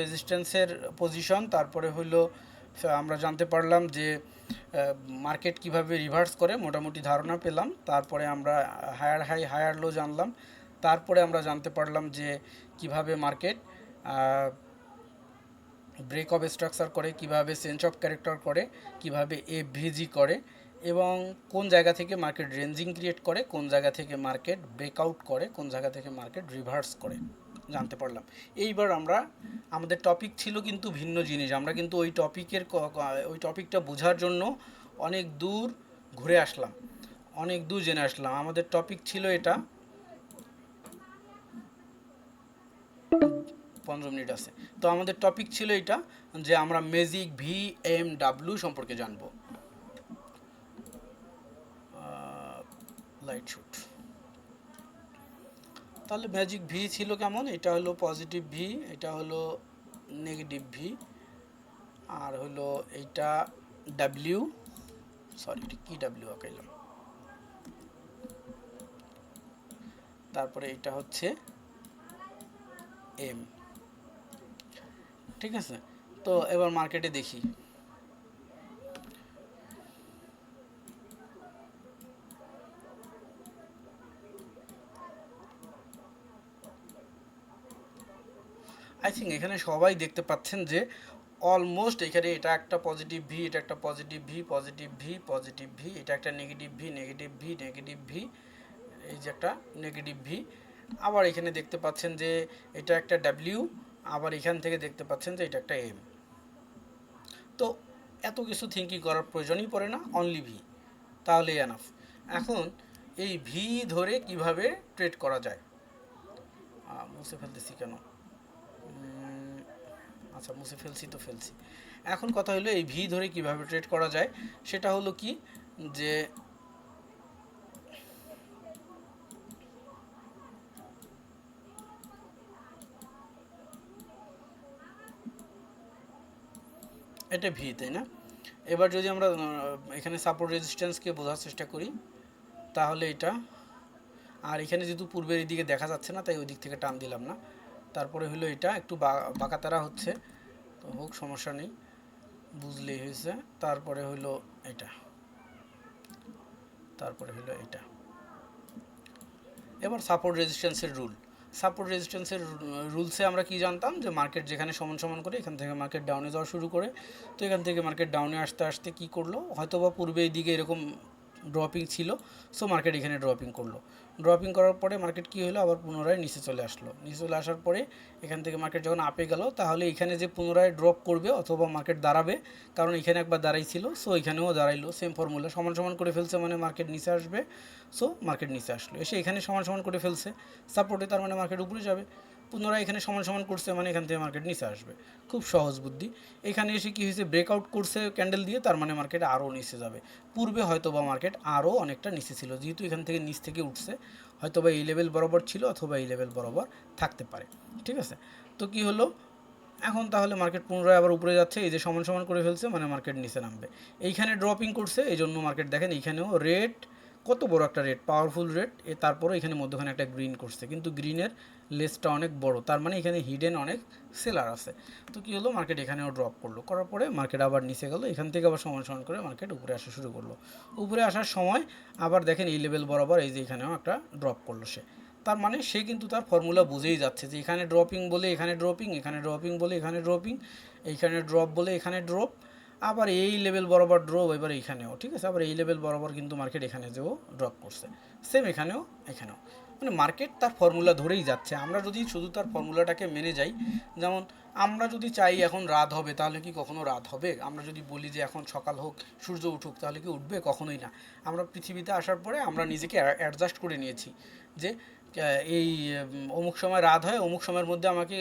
রেজিস্ট্যান্সের পজিশন তারপরে হলো আমরা জানতে পারলাম যে মার্কেট কীভাবে রিভার্স করে, মোটামুটি ধারণা পেলাম। তারপরে আমরা হায়ার হাই হায়ার লো জানলাম। তারপরে আমরা জানতে পারলাম যে, কীভাবে মার্কেট ব্রেক অফ স্ট্রাকচার করে, কীভাবে চেঞ্জ অফ ক্যারেক্টার করে, কীভাবে এ ভিজি করে, এবং কোন জায়গা থেকে মার্কেট রেঞ্জিং ক্রিয়েট করে, কোন জায়গা থেকে মার্কেট ব্রেকআউট করে, কোন জায়গা থেকে মার্কেট রিভার্স করে। জানতে পারলাম। এইবার আমরা, আমাদের টপিক ছিল কিন্তু ভিন্ন জিনিস। আমরা কিন্তু ওই টপিকের ওই টপিকটা বোঝার জন্য অনেক দূর ঘুরে আসলাম। অনেক দূর জেনে আসলাম। আমাদের টপিক ছিল এটা। পনেরো মিনিট আছে। তো আমাদের টপিক ছিল এটা যে আমরা ম্যাজিক ভি এম ডাব্লিউ সম্পর্কে জানব। লাইট শুট তাহলে ম্যাজিক ভি ছিল কেমন? এটা হলো পজিটিভ ভি এটা হলো নেগেটিভ ভি আর হলো এইটা ডাব্লিউ সরি এটা কি ডাব্লিউ আঁকাইলাম? তারপরে এটা হচ্ছে এম ঠিক আছে? তো এবার মার্কেটে দেখি। আই থিঙ্ক এখানে সবাই দেখতে পাচ্ছেন যে অলমোস্ট এখানে এটা একটা পজিটিভ ভি এটা একটা positive V positive V positive V এটা একটা negative V negative V negative V এই যে একটা নেগেটিভ ভি আবার এখানে দেখতে পাচ্ছেন যে এটা একটা ডাব্লিউ আবার এখান থেকে দেখতে পাচ্ছেন যে এটা একটা এম তো এত কিছু থিঙ্কিং করার প্রয়োজনই পড়ে না অনলি ভি তাহলে এনাফ এখন এই ভি ধরে কীভাবে ট্রেড করা যায়? মুছে ফেলতেছি কেন? আচ্ছা মুছে ফেলছি তো ফেলছি। এখন কথা হলো এই ভি ধরে কীভাবে ট্রেড করা যায়, সেটা হলো কি যে এটা ভি, তাই না? এবার যদি আমরা এখানে সাপোর্ট রেজিস্ট্যান্সকে বোঝার চেষ্টা করি, তাহলে এটা, আর এখানে যেহেতু পূর্বের দিকে দেখা যাচ্ছে না, তাই ওই দিক থেকে টান দিলাম না। তারপরে হলো এটা, একটু বাঁকাতারা হচ্ছে। তো হোক, সমস্যা নেই। বুঝলেই হয়েছে। তারপরে হলো এটা। তারপরে হলো এটা। এবার সাপোর্ট রেজিস্ট্যান্সের রুল সাপোর্ট রেজিস্ট্যান্সের রুলসে আমরা কি জানতাম? যে মার্কেট যেখানে সমান সমান করে, এখান থেকে মার্কেট ডাউনে যাওয়া শুরু করে। তো এখান থেকে মার্কেট ডাউনে আসতে আসতে কি করল? হয়তো বা পূর্বে এই দিকে এরকম ড্রপিং ছিল সো মার্কেট এখানে ড্রপিং করল। ড্রপিং করার পরে মার্কেট কি হলো? আবার পুনরায় নিচে চলে আসলো। নিচে চলে আসার পরে এখান থেকে মার্কেট যখন আপে গেল, তাহলে এখানে যে পুনরায় ড্রপ করবে অথবা মার্কেট দাঁড়াবে, কারণ এখানে একবার দাঁড়াইছিল সো এখানেও দাঁড়াইলো। সেম ফর্মুলা সমান সমান করে ফেলছে মানে মার্কেট নিচে আসবে সো মার্কেট নিচে আসলো। এসে এখানে সমান সমান করে ফেলছে। সাপোর্টে তার মানে মার্কেট উপরে যাবে। পুনরায় এখানে সমান সমান করছে মানে এখান থেকে মার্কেট নিচে আসবে। খুব সহজ বুদ্ধি। এখানে এসে কি হয়েছে? ব্রেকআউট করছে ক্যান্ডেল দিয়ে, তার মানে মার্কেট আরও নিচে যাবে। পূর্বে হয়তো বা মার্কেট আরও অনেকটা নিচে ছিল, যেহেতু এখান থেকে নিচ থেকে উঠছে। হয়তো বা এই লেভেল বরাবর ছিল অথবা এই লেভেল বরাবর থাকতে পারে। ঠিক আছে? তো কি হলো? এখন তাহলে মার্কেট পুনরায় আবার উপরে যাচ্ছে, এই যে সমান সমান করে ফেলছে মানে মার্কেট নিচে নামবে। এইখানে ড্রপিং করছে এই জন্য মার্কেট দেখেন, এইখানেও রেট কত বড় একটা রেট পাওয়ারফুল এ তারপরে এখানে মধ্যখানে একটা গ্রিন করছে। কিন্তু গ্রিনের লেসটা অনেক বড়। তার মানে এখানে হিডেন অনেক সেলার আছে। তো কী হলো? মার্কেট এখানেও ড্রপ করল। করার পরে মার্কেট আবার নিচে গেলো। এখান থেকে আবার সমান সমান করে মার্কেট উপরে আসা শুরু করল। উপরে আসার সময় আবার দেখেন এই লেভেল বরাবর এই যে এখানেও একটা ড্রপ করল সে। তার মানে সে কিন্তু তার ফর্মুলা বুঝেই যাচ্ছে যে এখানে ড্রপিং বলে এখানে ড্রপিং এখানে ড্রপিং বলে এখানে ড্রপিং এইখানে ড্রপ বলে এখানে ড্রপ আবার এই লেভেল বরাবর ড্রপ এবার এইখানেও ঠিক আছে? আবার এই লেভেল বরাবর কিন্তু মার্কেট এখানে যেও ড্রপ করছে। সেম এখানেও এখানেও। মানে মার্কেট তার ফর্মুলা ধরেই যাচ্ছে। আমরা যদি শুধু তার ফর্মুলাটাকে মেনে যাই, যেমন আমরা যদি চাই এখন রাত হবে, তাহলে কি কখনো রাত হবে? আমরা যদি বলি যে এখন সকাল হোক, সূর্য উঠুক, তাহলে কি উঠবে? কখনোই না। আমরা পৃথিবীতে আসার পরে আমরা নিজেকে অ্যাডজাস্ট করে নিয়েছি যে এই অমুক সময় রাত হয়, অমুক সময়ের মধ্যে আমাকে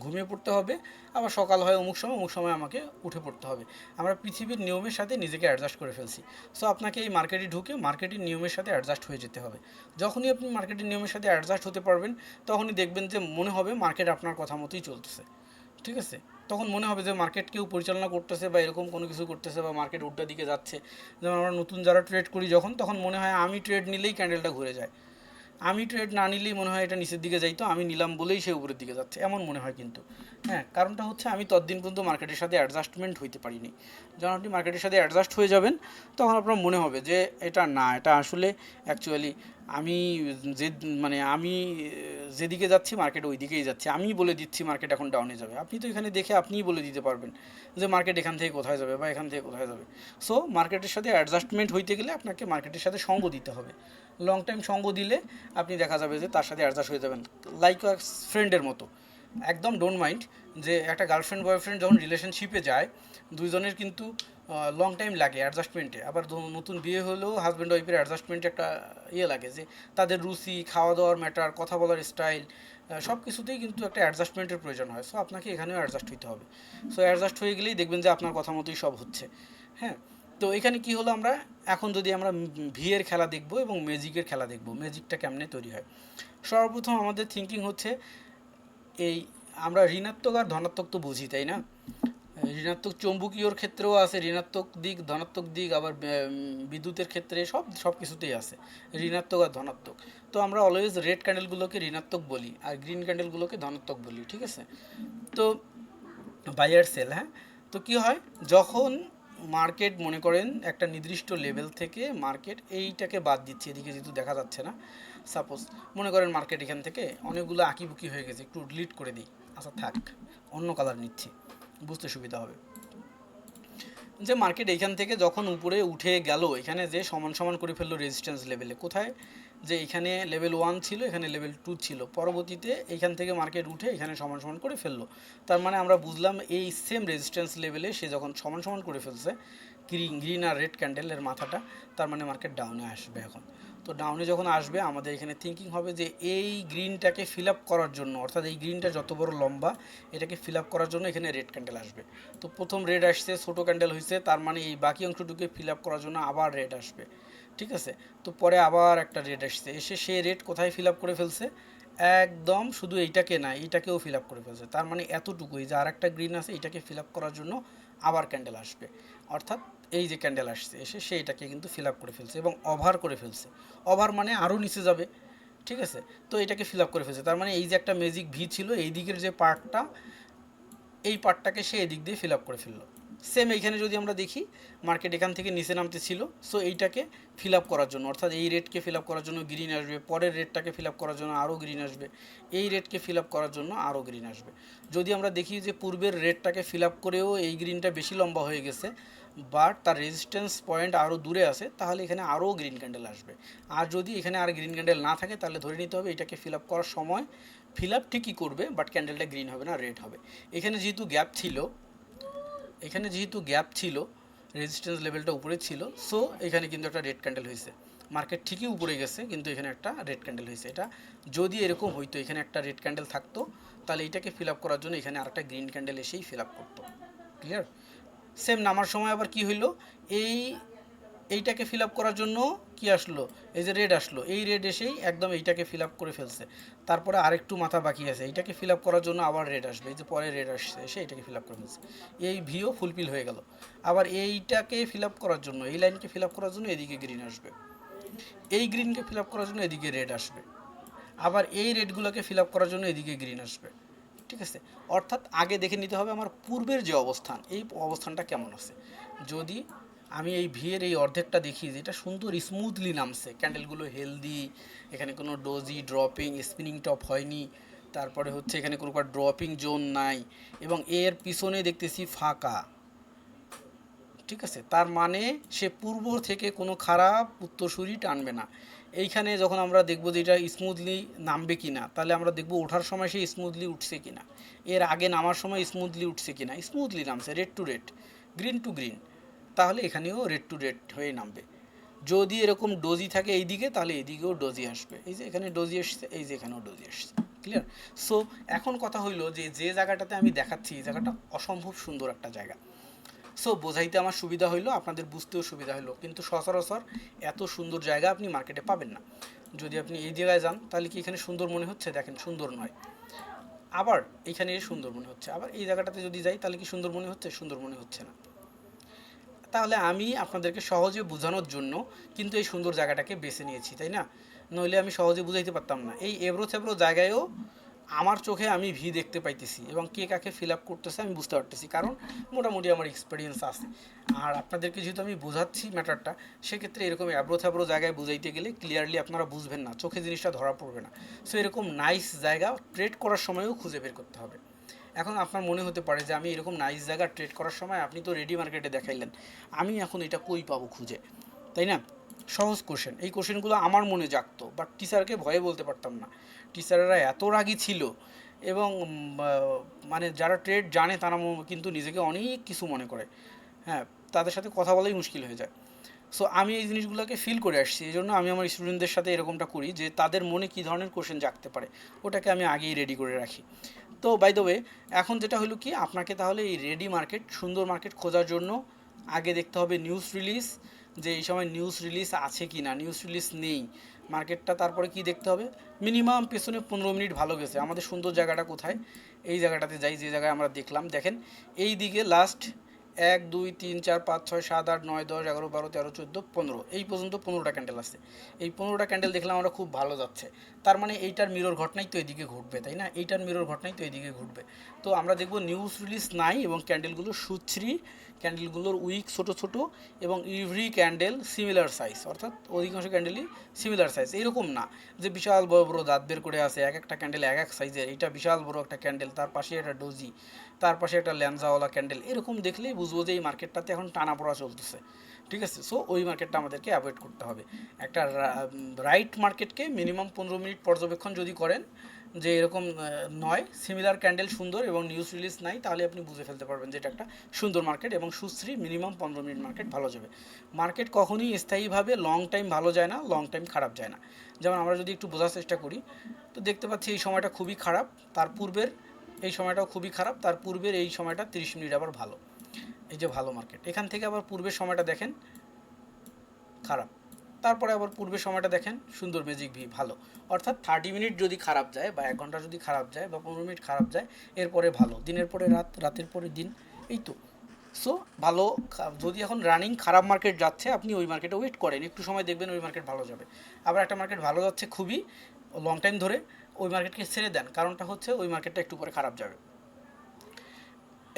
ঘুমিয়ে পড়তে হবে। আবার সকাল হয়, অমুক সময় অমুক সময় আমাকে উঠে পড়তে হবে। আমরা পৃথিবীর নিয়মের সাথে নিজেকে অ্যাডজাস্ট করে ফেলছি। সো আপনাকে এই মার্কেটে ঢুকে মার্কেটের নিয়মের সাথে অ্যাডজাস্ট হয়ে যেতে হবে। যখনই আপনি মার্কেটের নিয়মের সাথে অ্যাডজাস্ট হতে পারবেন, তখনই দেখবেন যে মনে হবে মার্কেট আপনার কথা মতোই চলতেছে। ঠিক আছে? তখন মনে হবে যে মার্কেট কেউ পরিচালনা করতেছে বা এরকম কোনো কিছু করতেছে বা মার্কেট উল্টা দিকে যাচ্ছে। যেমন আমরা নতুন যারা ট্রেড করি যখন, তখন মনে হয় আমি ট্রেড নিলেই ক্যান্ডেলটা ঘুরে যায়। আমি ট্রেড না নিলেই মনে হয় এটা নিচের দিকে যাইতো, আমি নিলাম বলেই সে উপরের দিকে যাচ্ছে, এমন মনে হয় কিন্তু। হ্যাঁ কারণটা হচ্ছে আমি ততদিন পর্যন্ত মার্কেটের সাথে অ্যাডজাস্টমেন্ট হইতে পারিনি। যখন আপনি মার্কেটের সাথে অ্যাডজাস্ট হয়ে যাবেন, তখন আপনার মনে হবে যে এটা না, এটা আসলে অ্যাকচুয়ালি আমি যে মানে আমি, যেদিকে যাচ্ছি মার্কেট ওই দিকেই যাচ্ছে। আমি বলে দিচ্ছি মার্কেট এখন ডাউনে যাবে। আপনি তো এখানে দেখে আপনিই বলে দিতে পারবেন যে মার্কেট এখান থেকে কোথায় যাবে বা এখান থেকে কোথায় যাবে। সো মার্কেটের সাথে অ্যাডজাস্টমেন্ট হইতে গেলে আপনাকে মার্কেটের সাথে সঙ্গ দিতে হবে। লং টাইম সঙ্গ দিলে আপনি দেখা যাবে যে তার সাথে অ্যাডজাস্ট হয়ে যাবেন। লাইক ফ্রেন্ডের মতো। একদম ডোন্ট মাইন্ড যে একটা গার্লফ্রেন্ড বয়ফ্রেন্ড যখন রিলেশনশিপে যায়, দুইজনের কিন্তু লং টাইম লাগে অ্যাডজাস্টমেন্টে আবার নতুন বিয়ে হলেও হাজব্যান্ড ওয়াইফের অ্যাডজাস্টমেন্টে একটা ইয়ে লাগে যে তাদের রুচি খাওয়া দাওয়ার ম্যাটার কথা বলার স্টাইল সব কিছুতেই কিন্তু একটা অ্যাডজাস্টমেন্টের প্রয়োজন হয়। সো আপনাকে এখানেও অ্যাডজাস্ট হইতে হবে। সো অ্যাডজাস্ট হয়ে গেলেই দেখবেন যে আপনার কথা মতোই সব হচ্ছে। হ্যাঁ? তো এখানে কি হলো আমরা? এখন যদি আমরা ভিয়ের খেলা দেখব এবং ম্যাজিকের খেলা দেখব ম্যাজিকটা কেমনে তৈরি হয়? সর্বপ্রথম আমাদের থিঙ্কিং হচ্ছে, এই আমরা ঋণাত্মক আর ধনাত্মক তো বুঝি, তাই না? ঋণাত্মক চৌম্বকীয়র ক্ষেত্রেও আছে, ঋণাত্মক দিক, ধনাত্মক দিক, আবার বিদ্যুতের ক্ষেত্রে সব সব কিছুতেই আছে, ঋণাত্মক আর ধনাত্মক। তো আমরা অলওয়েজ রেড ক্যান্ডেলগুলোকে ঋণাত্মক বলি, আর গ্রিন ক্যান্ডেলগুলোকে ধনাত্মক বলি, ঠিক আছে? তো বায়ার সেল হ্যাঁ? তো কি হয়? যখন মার্কেট মনে করেন একটা নির্দিষ্ট লেভেল থেকে মার্কেট এইটাকে বাদ দিচ্ছে, এদিকে যেহেতু দেখা যাচ্ছে না সাপোজ মনে করেন মার্কেট এখান থেকে অনেকগুলো আঁকিবুকি হয়ে গেছে, একটু ডিলিট করে দিই আচ্ছা থাক, অন্য কালার নিচ্ছি। বুঝতে সুবিধা হবে। যে মার্কেট এইখান থেকে যখন উপরে উঠে গেল, এখানে যে সমান সমান করে ফেলল রেজিস্ট্যান্স লেভেলে কোথায়? যে এখানে লেভেল ওয়ান ছিল, এখানে লেভেল টু ছিল। পরবর্তীতে এইখান থেকে মার্কেট উঠে এখানে সমান সমান করে ফেলল। তার মানে আমরা বুঝলাম এই সেম রেজিস্ট্যান্স লেভেলে সে যখন সমান সমান করে ফেলছে গ্রিন গ্রিন আর রেড ক্যান্ডেলের মাথাটা, তার মানে মার্কেট ডাউনে আসবে এখন। তো ডাউনে যখন আসবে, আমাদের এখানে থিঙ্কিং হবে যে এই গ্রিনটাকে ফিল আপ করার জন্য, অর্থাৎ এই গ্রিনটা যত বড় লম্বা, এটাকে ফিল আপ করার জন্য এখানে রেড ক্যান্ডেল আসবে। তো প্রথম রেড আসছে, ছোটো ক্যান্ডেল হয়েছে তার মানে এই বাকি অংশটুকে ফিল আপ করার জন্য আবার রেড আসবে। ঠিক আছে? তো পরে আবার একটা রেড আসছে। এসে সে রেড কোথায় ফিল আপ করে ফেলছে? একদম শুধু এইটাকে না, এইটাকেও ফিল আপ করে ফেলছে। তার মানে এতটুকুই যে আর একটা গ্রিন আছে, এটাকে ফিল আপ করার জন্য আবার ক্যান্ডেল আসবে। অর্থাৎ এই যে ক্যান্ডেল আসছে, এসে সে এটাকে কিন্তু ফিল আপ করে ফেলছে এবং ওভার করে ফেলছে। ওভার মানে আরও নিচে যাবে, ঠিক আছে? তো এটাকে ফিল আপ করে ফেলছে। তার মানে এই যে একটা ম্যাজিক ভি ছিল, এই দিকের যে পার্টটা এই পার্টটাকে সে এদিক দিয়ে ফিল আপ করে ফেলল। সেম এইখানে যদি আমরা দেখি মার্কেট এখান থেকে নিচে নামতে ছিল সো এইটাকে ফিল আপ করার জন্য, অর্থাৎ এই রেটকে ফিল আপ করার জন্য গ্রিন আসবে, পরের রেটটাকে ফিল আপ করার জন্য আরও গ্রিন আসবে, এই রেটকে ফিল আপ করার জন্য আরও গ্রিন আসবে। যদি আমরা দেখি যে পূর্বের রেটটাকে ফিল আপ করেও এই গ্রিনটা বেশি লম্বা হয়ে গেছে বাট তার রেজিস্ট্যান্স পয়েন্ট আরও দূরে আছে, তাহলে এখানে আরও গ্রিন ক্যান্ডেল আসবে। আর যদি এখানে আর গ্রিন ক্যান্ডেল না থাকে, তাহলে ধরে নিতে হবে এটাকে ফিল আপ করার সময় ফিল আপ ঠিকই করবে বাট ক্যান্ডেলটা গ্রিন হবে না রেড হবে। এখানে যেহেতু গ্যাপ ছিল, এখানে যেহেতু গ্যাপ ছিল রেজিস্ট্যান্স লেভেলটা উপরে ছিল সো এখানে কিন্তু একটা রেড ক্যান্ডেল হয়েছে। মার্কেট ঠিকই উপরে গেছে, কিন্তু এখানে একটা রেড ক্যান্ডেল হয়েছে। এটা যদি এরকম হইতো, এখানে একটা রেড ক্যান্ডেল থাকতো, তাহলে এটাকে ফিল আপ করার জন্য এখানে আরেকটা গ্রিন ক্যান্ডেল এসেই ফিল আপ করতো। ক্লিয়ার সেম নামার সময় আবার কি হইল? এই, এইটাকে ফিল করার জন্য কি আসলো? এই যে রেড আসলো, এই রেড এসেই একদম এইটাকে ফিল করে ফেলছে। তারপরে আরেকটু মাথা বাকি আছে, এইটাকে ফিল করার জন্য আবার রেড আসবে এই যে পরে রেড আসছে, এসে এটাকে ফিল করে ফেলছে। এই ভিও ফুলফিল হয়ে গেল। আবার এইটাকে ফিল করার জন্য, এই লাইনকে ফিল করার জন্য এদিকে গ্রিন আসবে। এই গ্রিনকে ফিল করার জন্য এদিকে রেড আসবে। আবার এই রেডগুলোকে ফিল করার জন্য এদিকে গ্রিন আসবে। ঠিক আছে? অর্থাৎ আগে দেখে নিতে হবে আমার পূর্বের যে অবস্থান, এই অবস্থানটা কেমন আছে? যদি আমি এই ভিয়ের এই অর্ধেকটা দেখি যেটা সুন্দর স্মুথলি নামছে ক্যান্ডেলগুলো হেলদি এখানে কোনো ডোজি ড্রপিং স্পিনিং টপ হয়নি, তারপরে হচ্ছে এখানে কোনো ড্রপিং জোন নাই, এবং এর পিছনে দেখতেছি ফাঁকা, ঠিক আছে? তার মানে সে পূর্ব থেকে কোনো খারাপ উত্তরসূরি টানবে না। এইখানে যখন আমরা দেখব যে এটা স্মুথলি নামবে কি না তাহলে আমরা দেখব ওঠার সময় সে স্মুথলি উঠছে কি না এর আগে নামার সময় স্মুথলি উঠছে কি না স্মুথলি নামছে red to red green to green তাহলে এখানেও রেড টু রেড হয়ে নামবে। যদি এরকম ডোজি থাকে এই দিকে তাহলে এদিকেও ডোজি আসবে। এই যে এখানে ডোজি আসছে এই যে এখানেও ডোজি আসছে ক্লিয়ার সো এখন কথা হইল যে যে জায়গাটাতে আমি দেখাচ্ছি, এই জায়গাটা অসম্ভব সুন্দর একটা জায়গা। সো বোঝাইতে আমার সুবিধা হইল, আপনাদের বুঝতেও সুবিধা হইল। কিন্তু সচরাচর এত সুন্দর জায়গা আপনি মার্কেটে পাবেন না। যদি আপনি এই জায়গায় যান, তাহলে কি এখানে সুন্দর মনে হচ্ছে? দেখেন, সুন্দর নয়। আবার এখানে সুন্দর মনে হচ্ছে। আবার এই জায়গাটাতে যদি যাই, তাহলে কি সুন্দর মনে হচ্ছে? সুন্দর মনে হচ্ছে না। তাহলে আমি আপনাদেরকে সহজে বোঝানোর জন্য কিন্তু এই সুন্দর জায়গাটাকে বেছে নিয়েছি, তাই না? নইলে আমি সহজে বুঝাইতে পারতাম না। এই এবড়ো থেবড়ো জায়গায়ও আমার চোখে আমি ভি দেখতে পাইতেছি এবং কে কাকে ফিল আপ করতেছে আমি বুঝতে পারতেছি, কারণ মোটামুটি আমার এক্সপিরিয়েন্স আছে। আর আপনাদেরকে যেহেতু আমি বোঝাচ্ছি ম্যাটারটা সেক্ষেত্রে এরকম অ্যাব্রো থ্যাব্রো জায়গায় বুঝাইতে গেলে ক্লিয়ারলি আপনারা বুঝবেন না, চোখে জিনিসটা ধরা পড়বে না। সো এরকম নাইস জায়গা ট্রেড করার সময়ও খুঁজে বের করতে হবে। এখন আপনার মনে হতে পারে যে আমি এরকম নাইস জায়গা ট্রেড করার সময় আপনি তো রেডি মার্কেটে দেখাইলেন, আমি এখন এটা কই পাবো খুঁজে? তাই না? সহজ কোশ্চেন এই কোশ্চেনগুলো আমার মনে জাগতো বাট টিচারকে ভয়ে বলতে পারতাম না। টিচাররা এত রাগী ছিল এবং মানে যারা ট্রেড জানে তারা কিন্তু নিজেকে অনেক কিছু মনে করে। হ্যাঁ তাদের সাথে কথা বলাই মুশকিল হয়ে যায়। সো আমি এই জিনিসগুলোকে ফিল করে আসছি, এই জন্য আমি আমার স্টুডেন্টদের সাথে এরকমটা করি যে তাদের মনে কী ধরনের কোশ্চেন জাগতে পারে, ওটাকে আমি আগেই রেডি করে রাখি। তো বাই দ্য ওয়ে এখন যেটা হলো কি, আপনাকে তাহলে এই রেডি মার্কেট সুন্দর মার্কেট খোঁজার জন্য আগে দেখতে হবে নিউজ রিলিজ যে এই সময় নিউজ রিলিজ আছে কি না নিউজ রিলিজ নেই। মার্কেটটা তারপরে কি দেখতে হবে? মিনিমাম পেছনে পনেরো মিনিট ভালো গেছে। আমাদের সুন্দর জায়গাটা কোথায়? এই জায়গাটাতে যাই, যে জায়গায় আমরা দেখলাম। দেখেন এই দিকে লাস্ট এক, দুই, তিন, চার, পাঁচ, ছয়, সাত, আট, নয়, দশ, এগারো, বারো, তেরো, চোদ্দ, পনেরো। এই পর্যন্ত পনেরোটা ক্যান্ডেল আছে এই পনেরোটা ক্যান্ডেল দেখলাম আমরা খুব ভালো যাচ্ছে। তার মানে এইটার মিরর ঘটনাই তো এদিকে ঘটবে, তাই না? এইটার মিরর ঘটনাই তো এদিকে ঘটবে। তো আমরা দেখব নিউজ রিলিজ নাই এবং ক্যান্ডেলগুলো সুশ্রী ক্যান্ডেলগুলোর উইক ছোট ছোট এবং ইভরি ক্যান্ডেল সিমিলার সাইজ অর্থাৎ অধিকাংশ ক্যান্ডেলই সিমিলার সাইজ এরকম না যে বিশাল বড় বড় দাঁত বের করে আছে এক একটা ক্যান্ডেল এক এক সাইজের এটা বিশাল বড় একটা ক্যান্ডেল তার পাশে একটা ডোজি তার পাশে একটা ল্যান্সাওয়ালা ক্যান্ডেল এরকম দেখলেই বুঝব যে এই মার্কেটটাতে এখন টানা পড়া চলতেছে। ঠিক আছে? সো ওই মার্কেটটা আমাদেরকে অ্যাভয়েড করতে হবে। একটা রাইট মার্কেটকে মিনিমাম পনেরো মিনিট পর্যবেক্ষণ যদি করেন যে এরকম নয় সিমিলার ক্যান্ডেল সুন্দর এবং নিউজ রিলিজ নাই, তাহলে আপনি বুঝে ফেলতে পারবেন যে এটা একটা সুন্দর মার্কেট এবং সুশ্রী মিনিমাম পনেরো মিনিট মার্কেট ভালো যাবে। মার্কেট কখনই স্থায়ীভাবে লং টাইম ভালো যায় না লং টাইম খারাপ যায় না। যেমন আমরা যদি একটু বোঝার চেষ্টা করি, তো দেখতে পাচ্ছি এই সময়টা খুবই খারাপ। তার পূর্বের এই সময়টাও খুবই খারাপ, তার পূর্বের এই সময়টা তিরিশ মিনিট আবার ভালো। এই যে ভালো মার্কেট এখান থেকে আবার পূর্বের সময়টা দেখেন, খারাপ। তারপরে আবার পূর্বের সময়টা দেখেন, সুন্দর ম্যাজিক ভি ভালো। অর্থাৎ থার্টি মিনিট যদি খারাপ যায় বা এক ঘণ্টা যদি খারাপ যায় বা পনেরো মিনিট খারাপ যায়, এরপরে ভালো। দিনের পরে রাত, রাতের পরে দিন, এই তো। সো ভালো যদি এখন রানিং খারাপ মার্কেট যাচ্ছে, আপনি ওই মার্কেটে ওয়েট করেন। একটু সময় দেখবেন ওই মার্কেট ভালো যাবে। আবার একটা মার্কেট ভালো যাচ্ছে খুবই লং টাইম ধরে ওই মার্কেটকে ছেড়ে দেন। কারণটা হচ্ছে ওই মার্কেটটা একটু পরে খারাপ যাবে।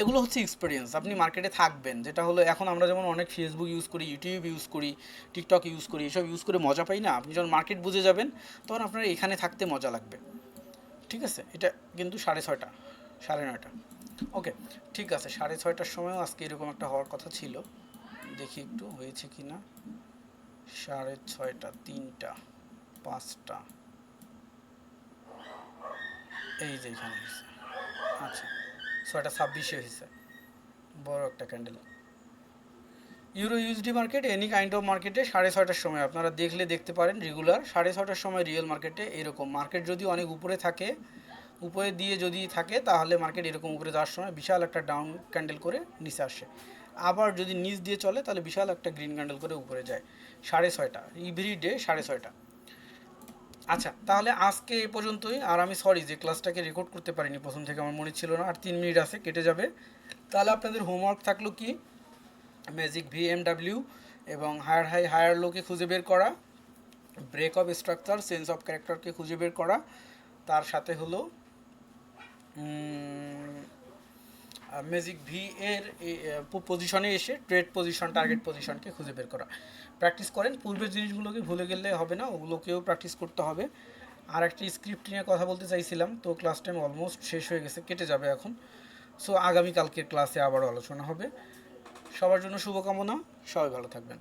এগুলো হচ্ছে এক্সপিরিয়েন্স আপনি মার্কেটে থাকবেন, যেটা হলো এখন আমরা যেমন অনেক ফেসবুক ইউজ করি ইউটিউব ইউজ করি টিকটক ইউজ করি, এসব ইউজ করে মজা পাই না। আপনি যখন মার্কেট বুঝে যাবেন, তখন আপনার এখানে থাকতে মজা লাগবে। ঠিক আছে? এটা কিন্তু সাড়ে ছয়টা, সাড়ে নয়টা। ওকে, ঠিক আছে, সাড়ে ছয়টার সময়ও আজকে এরকম একটা হওয়ার কথা ছিল। দেখি একটু হয়েছে কি না সাড়ে ছয়টা, তিনটা, পাঁচটা। এই যে এখানে আচ্ছা ছয়টা ছাব্বিশে হয়েছে বড় একটা candle euro USD market any kind of মার্কেটে সাড়ে ছয়টার সময়। আপনারা দেখলে দেখতে পারেন রেগুলার সাড়ে ছয়টার সময় রিয়েল মার্কেটে এরকম। মার্কেট যদি অনেক উপরে থাকে, উপরে দিয়ে যদি থাকে, তাহলে মার্কেট এরকম উপরে যাওয়ার সময় বিশাল একটা ডাউন ক্যান্ডেল করে নিচে আসে। আবার যদি নিচ দিয়ে চলে, তাহলে বিশাল একটা গ্রিন ক্যান্ডেল করে উপরে যায়। সাড়ে ছয়টা ইভরি ডে সাড়ে ছয়টা। আচ্ছা তাহলে আজকে এ পর্যন্তই। আর আমি সরি যে ক্লাসটাকে রেকর্ড করতে পারিনি, প্রথম থেকে আমার মনে ছিল না। আর তিন মিনিট আছে, কেটে যাবে। তাহলে আপনাদের হোমওয়ার্ক থাকল কি? ম্যাজিক ভিএমডাব্লিউ এবং হায়ার হাই হায়ার লোকে খুঁজে বের করা break of structure sense of ক্যারেক্টারকে খুঁজে বের করা। তার সাথে হলো ম্যাজিক ভি এর পজিশনে এসে ট্রেড পজিশন টার্গেট পজিশনকে খুঁজে বের করা। প্র্যাকটিস করেন, পূর্বের জিনিসগুলোকে ভুলে গেলে হবে না, ওগুলোকেও প্র্যাকটিস করতে হবে। আর একটি স্ক্রিপ্ট নিয়ে কথা বলতে চাইছিলাম, তো ক্লাস টাইম অলমোস্ট শেষ হয়ে গেছে, কেটে যাবে এখন। সো আগামীকালকের ক্লাসে আবারও আলোচনা হবে। সবার জন্য শুভকামনা, সবাই ভালো থাকবেন।